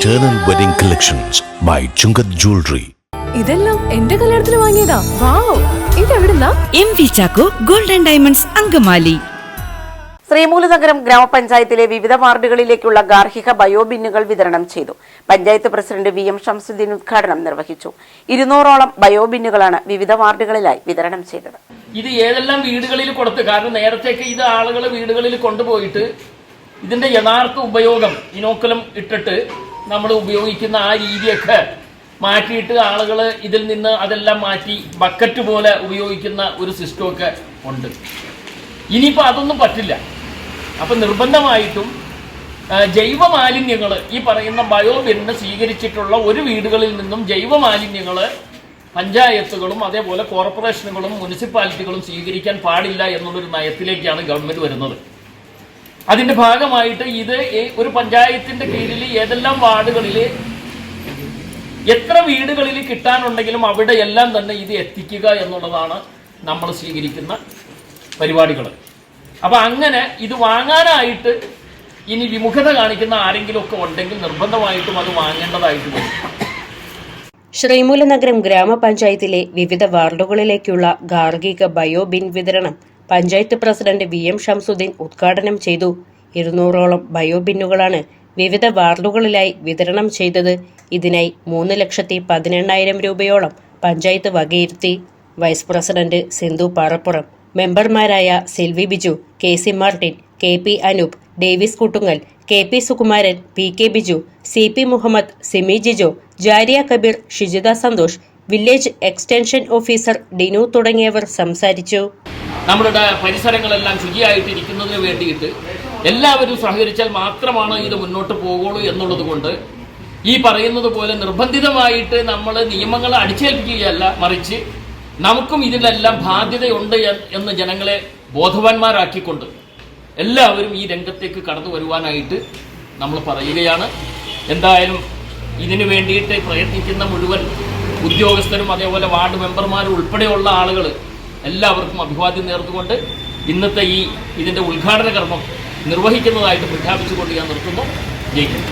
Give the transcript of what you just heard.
Eternal Wedding Collections by Chungath Jewelry. ഇതെല്ലാം എന്റെ കല്യാണത്തിന് വാങ്ങിയതാ. Wow ഇതെവിടുന്നാ? M V Chacko golden diamonds Angamaly. Sreemoolanagaram ഗ്രാമപഞ്ചായത്തിലെ വിവിധ വാർഡുകളിലേക്കുള്ള ഗാർഹിക ബയോബിന്നുകൾ വിതരണം ചെയ്തു. Panchayat president V M Shamsudheen ഉദ്ഘാടനം നിർവഹിച്ചു. ഇരുന്നൂറോളം ബയോബിന്നുകളാണ് വിവിധ വാർഡുകളിലായി വിതരണം ചെയ്തത്. ഇത് ഏതെല്ലാം വീടുകളിൽ കൊടുത്ത് കാരണം നേരത്തേക്ക് ഇത് ആളുകൾ വീടുകളിൽ കൊണ്ടുപോയിട്ട് ഇതിന്റെ യഥാർത്ഥ ഉപയോഗം ഇനോക്കുലം ഇട്ടിട്ട് നമ്മൾ ഉപയോഗിക്കുന്ന ആ രീതിയൊക്കെ മാറ്റിയിട്ട് ആളുകൾ ഇതിൽ നിന്ന് അതെല്ലാം മാറ്റി ബക്കറ്റ് പോലെ ഉപയോഗിക്കുന്ന ഒരു സിസ്റ്റമൊക്കെ ഉണ്ട്. ഇനിയിപ്പോൾ അതൊന്നും പറ്റില്ല. അപ്പം നിർബന്ധമായിട്ടും ജൈവ മാലിന്യങ്ങൾ ഈ പറയുന്ന ബയോബിന്ന് സ്വീകരിച്ചിട്ടുള്ള ഒരു വീടുകളിൽ നിന്നും ജൈവ മാലിന്യങ്ങൾ പഞ്ചായത്തുകളും അതേപോലെ കോർപ്പറേഷനുകളും മുനിസിപ്പാലിറ്റികളും സ്വീകരിക്കാൻ പാടില്ല എന്നുള്ളൊരു നയത്തിലേക്കാണ് ഗവൺമെന്റ് വരുന്നത്. അതിന്റെ ഭാഗമായിട്ട് ഇത് ഒരു പഞ്ചായത്തിന്റെ കീഴിൽ ഏതെല്ലാം വാർഡുകളിൽ എത്ര വീടുകളിൽ കിട്ടാനുണ്ടെങ്കിലും അവിടെ എല്ലാം തന്നെ ഇത് എത്തിക്കുക എന്നുള്ളതാണ് നമ്മൾ സ്വീകരിക്കുന്ന പരിപാടികൾ. അപ്പോൾ അങ്ങനെ ഇത് വാങ്ങാനായിട്ട് ഇനി വിമുഖത കാണിക്കുന്ന ആരെങ്കിലും ഒക്കെ ഉണ്ടെങ്കിൽ നിർബന്ധമായിട്ടും അത് വാങ്ങേണ്ടതായിട്ട് വരും. ശ്രീമൂലനഗരം ഗ്രാമപഞ്ചായത്തിലെ വിവിധ വാർഡുകളിലേക്കുള്ള ഗാർഹിക ബയോബിൻ വിതരണം panchayat president V M Shamsudheen ഉദ്ഘാടനം ചെയ്തു. ഇരുന്നൂറോളം ബയോബിന്നുകളാണ് വിവിധ വാർഡുകളിലായി വിതരണം ചെയ്തത്. ഇതിനായി മൂന്ന് ലക്ഷത്തി പതിനെണ്ണായിരം രൂപയോളം പഞ്ചായത്ത് വകയിരുത്തി. വൈസ് പ്രസിഡന്റ് സിന്ധു പാറപ്പുറം മെമ്പർമാരായ Silvy Biju K C Martin K P Anoop Davis Koottungal K P Sukumaran P K Biju C P Muhammad Simi Jijo Jariya Kabeer Shijitha Santhosh village extension officer Dinu തുടങ്ങിയവർ സംസാരിച്ചു. നമ്മളുടെ പരിസരങ്ങളെല്ലാം ശുചിയായിട്ടിരിക്കുന്നതിന് വേണ്ടിയിട്ട് എല്ലാവരും സഹകരിച്ചാൽ മാത്രമാണ് ഇത് മുന്നോട്ട് പോകുള്ളൂ എന്നുള്ളത് കൊണ്ട് ഈ പറയുന്നത് പോലെ നിർബന്ധിതമായിട്ട് നമ്മൾ നിയമങ്ങൾ അടിച്ചേൽപ്പിക്കുകയല്ല മറിച്ച് നമുക്കും ഇതിലെല്ലാം ബാധ്യതയുണ്ട് എന്ന് ജനങ്ങളെ ബോധവാന്മാരാക്കിക്കൊണ്ട് എല്ലാവരും ഈ രംഗത്തേക്ക് കടന്നു വരുവാനായിട്ട് നമ്മൾ പറയുകയാണ്. എന്തായാലും ഇതിനു വേണ്ടിയിട്ട് പ്രയത്നിക്കുന്ന മുഴുവൻ ഉദ്യോഗസ്ഥരും അതേപോലെ വാർഡ് മെമ്പർമാരും ഉൾപ്പെടെയുള്ള ആളുകൾ എല്ലാവർക്കും അഭിവാദ്യം നേർന്നുകൊണ്ട് ഇന്നത്തെ ഈ ഇതിന്റെ ഉദ്ഘാടന കർമ്മം നിർവഹിക്കുന്നതായിട്ട് പ്രഖ്യാപിച്ചുകൊണ്ട് ഞാൻ നിർത്തുന്നു. ജയിക്കുന്നു